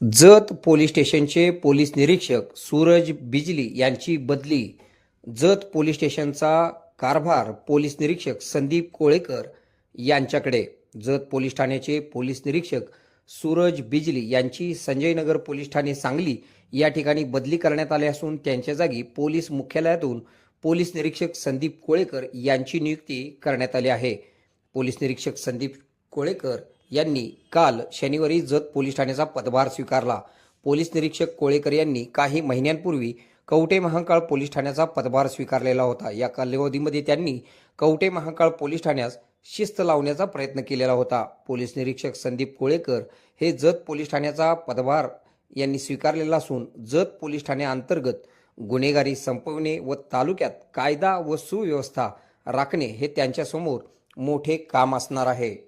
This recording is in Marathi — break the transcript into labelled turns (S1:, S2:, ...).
S1: Jat police स्टेशनचे पोलीस निरीक्षक सूरज बिजली यांची बदली. जत पोलीस स्टेशनचा कारभार पोलीस निरीक्षक संदीप कोळेकर यांच्याकडे. जत पोलीस ठाण्याचे पोलीस निरीक्षक सूरज बिजली यांची संजयनगर पोलीस ठाणे सांगली या ठिकाणी बदली करण्यात आली असून त्यांच्या जागी पोलीस मुख्यालयातून पोलीस निरीक्षक संदीप कोळेकर यांची नियुक्ती करण्यात आली आहे. पोलीस निरीक्षक संदीप कोळेकर यांनी काल शनिवारी जत पोलीस ठाण्याचा पदभार स्वीकारला. पोलीस निरीक्षक कोळेकर यांनी काही महिन्यांपूर्वी कवटे महाकाळ पोलीस ठाण्याचा पदभार स्वीकारलेला होता. या कालावधीमध्ये त्यांनी कवटे महाकाळ पोलीस ठाण्यास शिस्त लावण्याचा प्रयत्न केलेला होता. पोलीस निरीक्षक संदीप कोळेकर हे जत पोलीस ठाण्याचा पदभार यांनी स्वीकारलेला असून जत पोलीस ठाण्याअंतर्गत गुन्हेगारी संपवणे व तालुक्यात कायदा व सुव्यवस्था राखणे हे त्यांच्यासमोर मोठे काम असणार आहे.